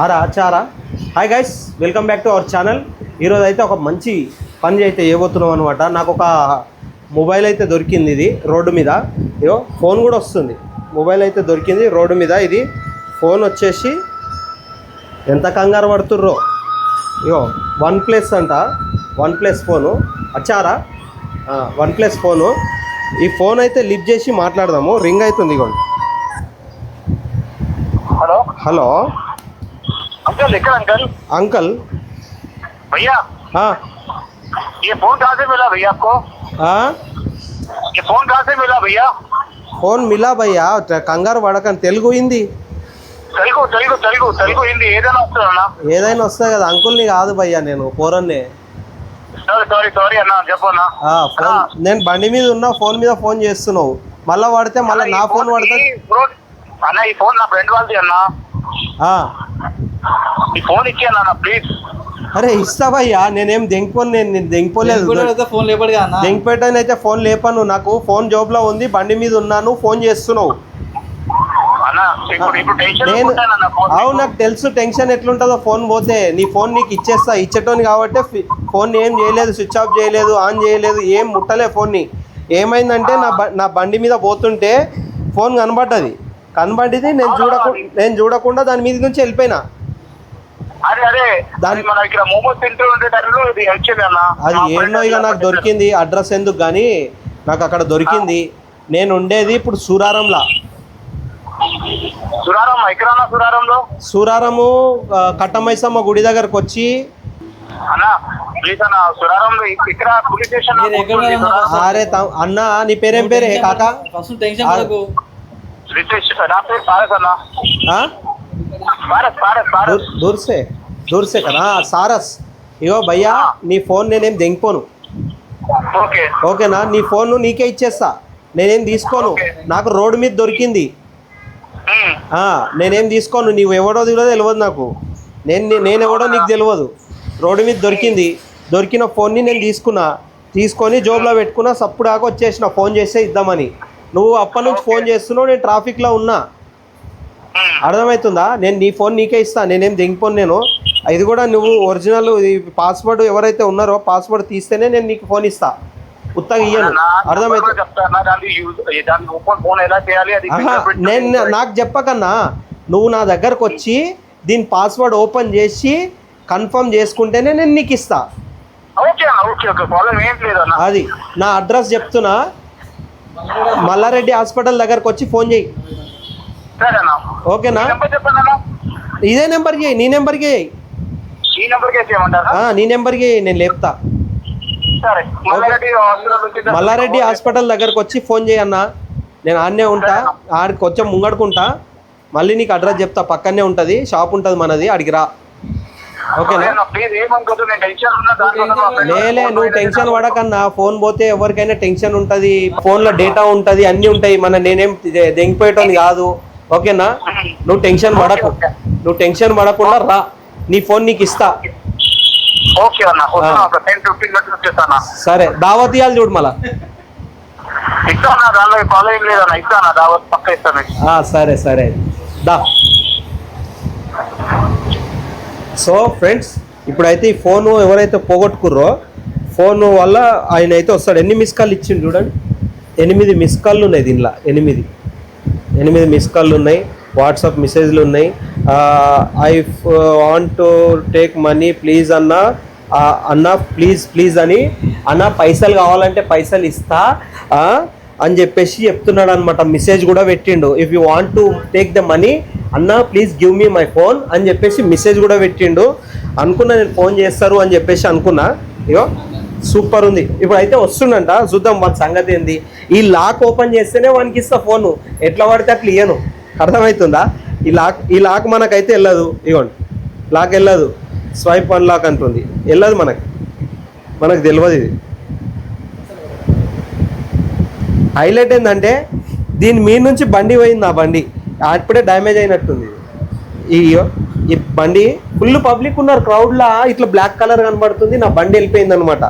ఆరా చారా hi guys welcome back to our channel ఈరోజు అయితే ఒక మంచి పని అయితే చేయబోతున్నాం అనమాట నాకు ఒక మొబైల్ అయితే దొరికింది ఇది రోడ్డు మీద. ఇగో ఫోన్ కూడా వస్తుంది. మొబైల్ అయితే దొరికింది రోడ్డు మీద. ఇది ఫోన్ వచ్చేసి ఎంత కంగారు పడుతుర్రో. ఇగో వన్ ప్లస్ అంట. వన్ ప్లస్ ఫోను వచ్చారా వన్ ప్లస్ ఫోను ఈ ఫోన్ అయితే లిఫ్ట్ చేసి మాట్లాడదాము. రింగ్ అవుతుంది ఇగోండి. हेलो హలో अंकल लेकर अंकल అంకల్ भैया ఆ, ये फोन कहाँ से मिला भैया आपको ఆ? ये फोन कहाँ से मिला भैया ఫోన్ మిలా భయ్యా ట- కంగారు పడకండి తెలుగు హిందీ తెలుగు తెలుగు తెలుగు తెలుగు హిందీ ఏదైనా వస్తుందన్నా ఏదైనా వస్తాయి కదా అంకుల్ని కాదు భయ్యా నేను పోరన్నే సారీ సారీ సారీ అన్న చెప్పన్నా ఆ, ఫోన్ నేను బండి మీద ఉన్నా ఫోన్ మీద ఫోన్ చేస్తున్నావు మళ్ళా పడితే మళ్ళీ నా ఫోన్ పడితే అన్న ఈ ఫోన్ నా ఫ్రెండ్ వాళ్ళది అన్న ఆ, ఈ ఫోన్ ప్లీజ్ అరే ఇస్తా భయ్యా నేనేం దెంగిపోను నేను నేను దెంగిపోలేదు. ఫోన్ లేపడుగా అన్న. దెంగిపెట్టాను అయితే ఫోన్ లేపాను. నాకు ఫోన్ జోబులో ఉంది బండి మీద ఉన్నాను ఫోన్ చేస్తున్నావు. నేను అవును నాకు తెలుసు టెన్షన్ ఎట్లుంటుందో ఫోన్ పోతే. నీ ఫోన్ నీకు ఇచ్చేస్తా ఇచ్చేటోని కాబట్టి ఫోన్ ఏం చేయలేదు స్విచ్ ఆఫ్ చేయలేదు ఆన్ చేయలేదు ఏం ముట్టలే ఫోన్ని ఏమైందంటే నా బ- నా బండి మీద పోతుంటే ఫోన్ కనబడ్డది. కనబడ్డది నేను చూడకుండా నేను చూడకుండా దాని మీద నుంచి వెళ్ళిపోయినా. అదే అదే దాని- దాని మన ఇక్కడ మోమోస్ తింటూ ఉండే టైంలో ఇది వచ్చింది అన్న. అది ఏంటో ఇక నాకు. దొరికింది అడ్రస్ ఎందుకు కానీ నాకు అక్కడ దొరికింది. నేను ఉండేది ఇప్పుడు సూరారంలా. సురారం ఎక్కడన్నా సురారంలో? సూరారము ఆ, కట్టమైసమ్మ గుడి దగ్గరకు వచ్చి? అరే అన్న నీ పేరేం పేరే కాకా? నా పేరు పారస్ అన్న. దూర్సే దూర్సే కదా. సారస్. ఇగో భయ్యా నీ ఫోన్ నేనేం దెంగిపోను ఓకే. ఓకేనా? నీ ఫోన్ నీకే ఇచ్చేస్తా. నేనేం తీసుకోను. నాకు రోడ్డు మీద దొరికింది. నేనేం తీసుకోను. నీవు ఎవడో తెలియదు తెలియదు నాకు. నేను నేను ఎవడో నీకు తెలియదు. రోడ్డు మీద దొరికింది. దొరికిన ఫోన్ని నేను తీసుకున్నా. తీసుకొని జోబులో పెట్టుకున్నా. సప్పుడు దాకా వచ్చేసిన. ఫోన్ చేస్తే ఇద్దామని. నువ్వు అప్పటి నుంచి ఫోన్ చేస్తున్నావు. నేను ట్రాఫిక్లో ఉన్నా. అర్థమవుతుందా? నేను నీ ఫోన్ నీకే ఇస్తా నేనేం దిగిపోను నేను. ఇది కూడా నువ్వు ఒరిజినల్ పాస్వర్డ్ ఎవరైతే ఉన్నారో పాస్వర్డ్ తీస్తేనే నేను నీకు ఫోన్ ఇస్తా. ఉత్తగా ఇయ్యను. fingerprint నేను నాకు చెప్పకన్నా నువ్వు నా దగ్గరకు వచ్చి దీని పాస్వర్డ్ ఓపెన్ చేసి కన్ఫర్మ్ చేసుకుంటేనే నేను నీకు ఇస్తా. అది నా అడ్రస్ చెప్తున్నా. మల్లారెడ్డి హాస్పిటల్ దగ్గరకు వచ్చి ఫోన్ చేయి. ఓకేనా? ఇదే నెంబర్కి చేయి నీ నెంబర్కి నీ నెంబర్కి నేను లేపుతా. మల్లారెడ్డి హాస్పిటల్ దగ్గరకు వచ్చి ఫోన్ చేయన్న నేను ఆడనే ఉంటా ఆడికి కొంచెం ముంగడుకుంటా. మళ్ళీ నీకు అడ్రస్ చెప్తా పక్కనే ఉంటుంది షాప్ ఉంటుంది మనది ఆడికి రా. లేలే నువ్వు టెన్షన్ పడకన్నా ఫోన్ పోతే ఎవరికైనా టెన్షన్ ఉంటుంది ఫోన్లో డేటా ఉంటుంది అన్నీ ఉంటాయి మన నేనేం దె- దెంగిపోయేటోని కాదు. ఓకేనా? నువ్వు టెన్షన్ పడకు. నువ్వు టెన్షన్ పడకుండా రా. నీ ఫోన్ నీకు ఇస్తా. సరే దావత్ ఇవ్వాలి చూడు మళ్ళా సరే సరే. దా. సో ఫ్రెండ్స్ ఇప్పుడైతే ఈ ఫోన్ ఎవరైతే పోగొట్టుకుర్రో ఫోన్ వల్ల ఆయన అయితే వస్తాడు. ఎన్ని మిస్ కాల్ ఇచ్చిండు చూడండి. ఎనిమిది మిస్ కాల్లు ఉన్నాయి దీనిలో. ఎనిమిది. ఎనిమిది మిస్ కాల్లు ఉన్నాయి వాట్సాప్ మెసేజ్లు ఉన్నాయి. I want to take money please అన్న అన్న ప్లీజ్ ప్లీజ్ అని అన్న పైసలు కావాలంటే పైసలు ఇస్తా అని చెప్పేసి చెప్తున్నాడు అనమాట మెసేజ్ కూడా పెట్టిండు. If you want to take the money అన్న please give me my phone అని చెప్పేసి మెసేజ్ కూడా పెట్టిండు. అనుకున్నా నేను ఫోన్ చేస్తారు అని చెప్పేసి అనుకున్నా. ఇగో సూపర్ ఉంది. ఇప్పుడు అయితే వస్తుండంట చూద్దాం వాడి సంగతి ఏంది. ఈ లాక్ ఓపెన్ చేస్తేనే వానికి ఇస్తా ఫోన్. ఎట్లా పడితే అట్లా ఇయ్యను. అర్థమవుతుందా ఈ లాక్ ఈ లాక్ మనకైతే వెళ్ళదు ఇగోండి. లాక్ వెళ్ళదు స్వైప్ వన్ లాక్ అంటుంది. వెళ్ళదు మనకి. మనకు తెలియదు ఇది. హైలైట్ ఏంటంటే దీని మీ నుంచి బండి పోయింది ఆ బండి. అప్పుడే డ్యామేజ్ అయినట్టుంది ఈ ఈ బండి ఫుల్ పబ్లిక్ ఉన్నారు. క్రౌడ్లా ఇట్లా బ్లాక్ కలర్ కనబడుతుంది. నా బండి వెళ్ళిపోయింది అనమాట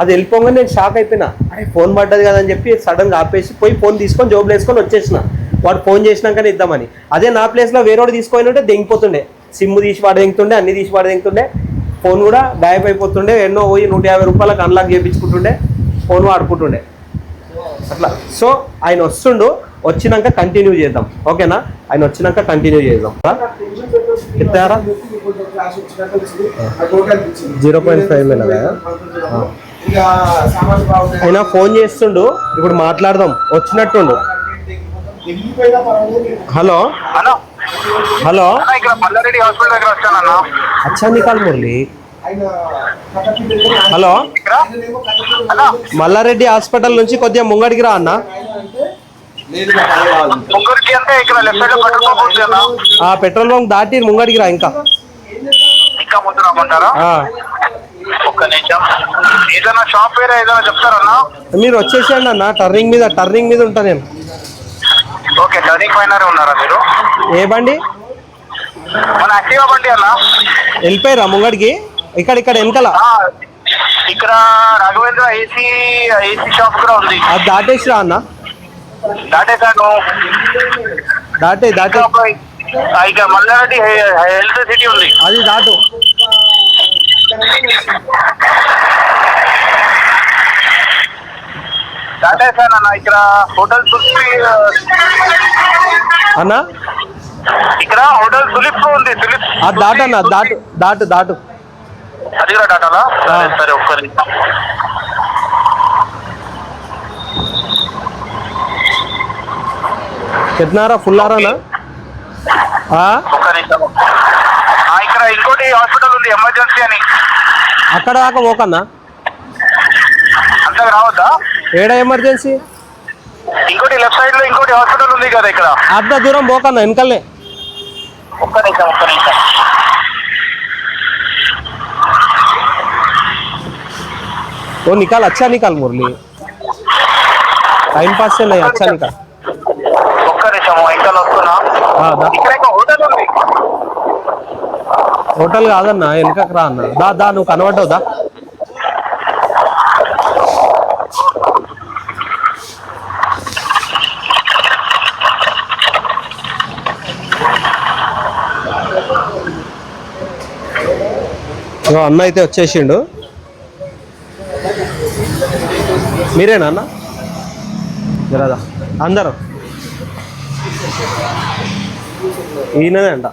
అది వెళ్ళిపోగానే నేను షాక్ అయిపోయినా. అరే ఫోన్ పడ్డది కదా అని చెప్పి సడన్గా ఆపేసి పోయి ఫోన్ తీసుకొని జోబులు వేసుకొని వచ్చేసిన. వాడు ఫోన్ చేసినాకనే ఇద్దామని. అదే నా ప్లేస్లో వేరేవాడు తీసుకొని ఉంటే దెంగిపోతుండే. సిమ్ తీసి వాడు దెంగుతుండే అన్ని తీసి వాడు దెంగుతుండే. ఫోన్ కూడా గాయబ్ అయిపోతుండే ఎన్నో పోయి నూట యాభై రూపాయలకు అన్లాక్ చేయించుకుంటుండే ఫోన్ వాడుకుంటుండే. అట్లా. సో ఆయన వస్తుండు వచ్చినాక కంటిన్యూ చేద్దాం. ఓకేనా? ఆయన వచ్చినాక కంటిన్యూ చేద్దాం. ఇస్తారా జీరో పాయింట్ ఫైవ్ ఆయన ఫోన్ చేస్తుండు ఇప్పుడు మాట్లాడదాం. వచ్చినట్టుండు. హలో? హలో. హలో? అన్న ఇక్కడ మల్లారెడ్డి హాస్పిటల్ దగ్గర వచ్చానన్న అచ్చా నికాల్ మురళి. హలో? మల్లారెడ్డి హాస్పిటల్ నుంచి కొద్దిగా ముంగడికి రా అన్న. పెట్రోల్ బంక్ దాటి ముంగడికి రా ఇంకా. ఒక్క నిమిషం. ఏదైనా షాప్ పేరు ఏదైనా చెప్తారన్నా మీరు వచ్చేసేయండి అన్న. టర్నింగ్ మీద టర్నింగ్ మీద ఉంటా నేను. ఓకే టర్నింగ్ పైన ఉన్నారా మీరు? ఏ బండి? మన యాక్టివా బండి అన్న. వెళ్ళిపోయారా ముంగడికి. ఇక్కడ ఇక్కడ వెనకాల. ఇక్కడ రాఘవేంద్ర ఏసీ ఏసీ షాప్ కూడా ఉంది. అది దాటేసి రా అన్న. దాటేసాను దాటే దాటే. ఇంకా మల్లారెడ్డి హెల్త్ సిటీ ఉంది. అది దాటు. ఇక్కడ హోటల్ తులిప్ అన్న? ఇక్కడ హోటల్ తులిప్ ఉంది తులిప్ అది దాటన్న దాటు దాటు దాటు. అది కూడా దాటాలా? సరే ఆ. సరే ఒక్క నిమిషం. ఎత్తున్నారా ఫుల్లారానా ఆ? ఒక్క నిమిషం. ఆ, ఇక్కడ ఇంకోటి హాస్పిటల్ ఉంది ఎమర్జెన్సీ అని. అక్కడ దాకా పోకన్నా అంతగా రావద్దా ఏడ ఎమర్జెన్సీ ఇంకోటి లెఫ్ట్ సైడ్ లో ఇంకోటి హాస్పిటల్ ఉంది కదా ఇక్కడ అర్ధ దూరం పోకన్నా వెనకలే ఒక్క నిమిషం ఒక్క నిమిషం वो निकाल अच्छा निकाल मुरली टाइम पास से नहीं अच्छा निकाल ఒక్క నిమిషం ఇంకా వస్తున్నా ఆ, దా. ఇక్కడ ఇంకా హోటల్ ఉంది హోటల్ కాదన్నా వెనకకు రా అన్న. దా దా నువ్వు కనబడ్డావు దా. అన్న అయితే వచ్చేసిండు. మీరేనా అన్న? జరాదా అందరూ. ఈయనదే అంట.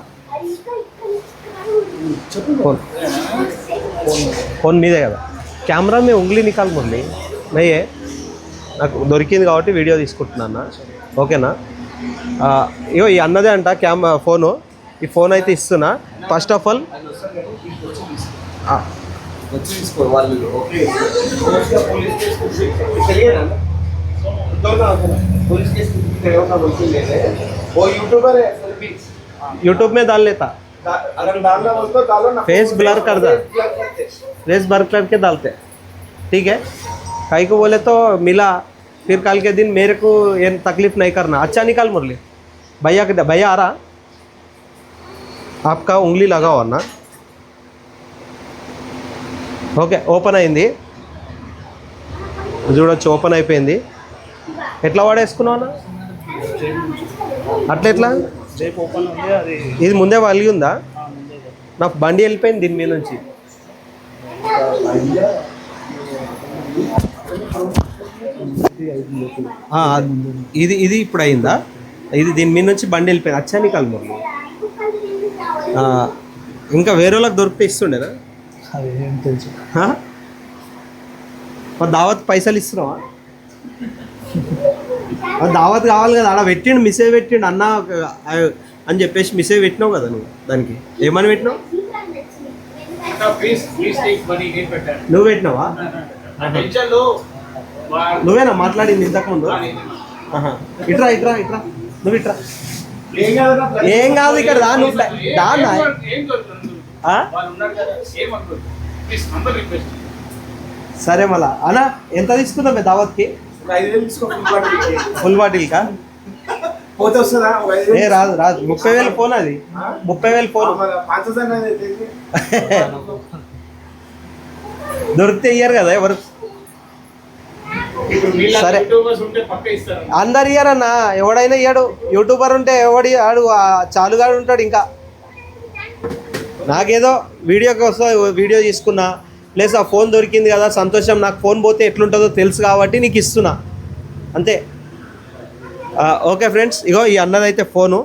Phone phone. మీదే కదా. కెమెరా మీ ఉంగ్లీ నికాల్ మురళి నయ్యే నాకు దొరికింది కాబట్టి వీడియో తీసుకుంటున్నా ఓకేనా? ఆ, ఇగో ఈ అన్నదే అంట క్యామ్ ఫోను. ఈ ఫోన్ అయితే ఇస్తున్నా. ఫస్ట్ ఆఫ్ ఆల్ వచ్చి తీసుకో వాళ్ళు ఓకే पुलिस केस होना मुमकिन नहीं है वो यूट्यूबर है फिर भी यूट्यूब में डाल लेता दा- अगर डालना हो तो डालो ना Face blur कर दो। Face blur करते। रेस भर करके डालते ठीक है कई को बोले तो मिला फिर कल के दिन मेरे को ये तकलीफ नहीं करना अच्छा निकाल मुरली भैया के भैया आ रहा आपका उंगली लगा हुआ ना ఓకే ఓపెన్ అయింది చూడొచ్చు ఓపెన్ అయిపోయింది ఎట్లా వాడేసుకున్నావు అన్న అట్లా ఎట్లా రేపు ఓపెన్ ఉంది అది ఇది ముందే వలిగి ఉందా? నాకు బండి వెళ్ళిపోయింది దీని మీద నుంచి. ఇది ఇది ఇప్పుడు అయిందా? ఇది దీని మీద నుంచి బండి వెళ్ళిపోయింది. అచ్చాని కలమూరు ఇంకా వేరే వాళ్ళకి దొరికితే ఇస్తుండేనా? తెలుసు? మరి దావత్ పైసలు ఇస్తున్నావా? మరి దావత్ కావాలి కదా ఆడ పెట్టిండు మిసేజ్ పెట్టిండు అన్న అని చెప్పేసి మిసేజ్ పెట్టినావు కదా నువ్వు దానికి ఏమని పెట్టినావు నువ్వు పెట్టినావా నువ్వేనా మాట్లాడింది ఇంతకుముందు. ఇట్రా ఇట్రా ఇట్రా నువ్వు ఇట్రా ఏం కాదు ఇక్కడ దా నువ్వు దా- ఏం- దా అన్న. ఏం ఏం దొరుకుతుంది ఆ? వాళ్ళు ఉన్నారు కదా ఏమనుకోరు ప్లీజ్ అందరూ రిక్వెస్ట్ సరే మళ్ళా అన్న ఎంత తీసుకుందాం దావత్కి ఫుల్ బాటిల్ కా. ఏ రాదు రాదు. ముప్పై వేలు ఫోన్ అది. ముప్పై వేలు ఫోన్. దొరికితే ఇయ్యారు కదా ఎవరు? సరే. అందరు ఇయ్యరన్నా. ఎవడైనా ఇయ్యాడు. యూట్యూబర్ ఉంటే ఎవడి ఆడు చాలుగాడు ఉంటాడు ఇంకా. నాకేదో వీడియో కోసం వీడియో తీసుకున్నా. ప్లస్ ఆ ఫోన్ దొరికింది కదా సంతోషం నాకు ఫోన్ పోతే ఎట్లుంటుందో తెలుసు కాబట్టి నీకు ఇస్తున్నా. అంతే. ఓకే ఫ్రెండ్స్ ఇగో ఈ అన్నదైతే ఫోను.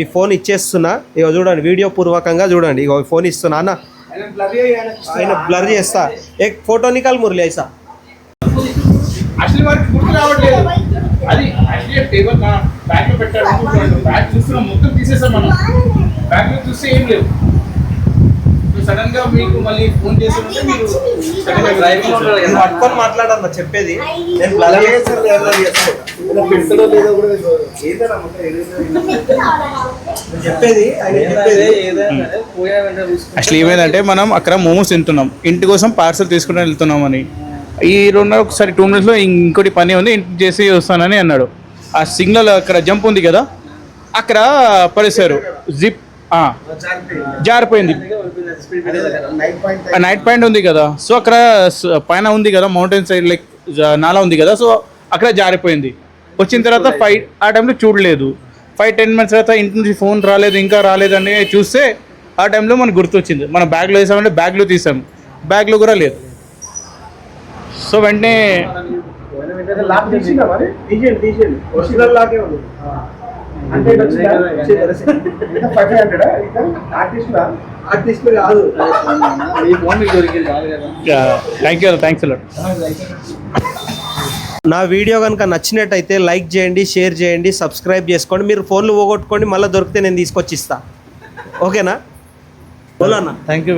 ఈ ఫోన్ ఇచ్చేస్తున్నా. ఇగో చూడండి వీడియో పూర్వకంగా చూడండి. ఇగో ఈ ఫోన్ ఇస్తున్నా. అన్న ఆయన బ్లర్ చేస్తా. ఏ ఫోటో నికాల్ మురళి ఐసా అది యాక్చువల్లీ టేబుల్ బ్యాగ్లో పెట్టాడు. బ్యాగ్ చూస్తున్నాం మొత్తం తీసేసాం మనం. బ్యాగ్లో చూస్తే ఏం లేవు. సడన్గా మీకు మళ్ళీ ఫోన్ చేసి ఉంటే మీరు సడన్గా డ్రైవింగ్ నేను పట్టుకొని మాట్లాడన్నా చెప్పేది. నేను బ్లర్ పెడతాడో లేదో కూడా తెలియదు. ఏదైనా మొత్తం ఏదైనా నేను చెప్పేది ఆయన చెప్పేది. అసలు ఏమైందంటే మనం అక్కడ మోమోస్ తింటున్నాం. ఇంటి కోసం పార్సల్ తీసుకుని వెళ్తున్నాం అని ఈ రెండు ఒకసారి టూ మినిట్స్లో ఇంకోటి పని ఉంది ఇంటి చేసి వస్తానని అన్నాడు. ఆ సిగ్నల్ అక్కడ జంప్ ఉంది కదా అక్కడ పడేశారు. జిప్ జారిపోయింది. నైట్ పాయింట్ ఆ నైట్ పాయింట్ ఉంది కదా. సో అక్కడ పైన ఉంది కదా మౌంటైన్ సైడ్ లైక్ నాలా ఉంది కదా. సో అక్కడ జారిపోయింది. వచ్చిన తర్వాత ఫైవ్ ఆ టైంలో చూడలేదు. ఫైవ్ టెన్ మినిట్స్ తర్వాత ఇంటి నుంచి ఫోన్ రాలేదు ఇంకా రాలేదని చూస్తే ఆ టైంలో మనకు గుర్తొచ్చింది. మనం బ్యాగ్లో వేసామంటే బ్యాగ్లో తీసాం. బ్యాగ్లో కూడా లేదు. సో వెంటనే ఫైవ్ హండ్రెడ్? ఆర్టిస్ట్ ఆర్టిస్ట్ కాదు. థ్యాంక్ యూ థ్యాంక్స్ నా వీడియో కనుక నచ్చినట్టయితే లైక్ చేయండి షేర్ చేయండి సబ్స్క్రైబ్ చేసుకోండి. మీరు ఫోన్లు పోగొట్టుకోండి మళ్ళీ దొరికితే నేను తీసుకొచ్చి ఇస్తా ఓకేనా బోలన్నా థ్యాంక్ యూ.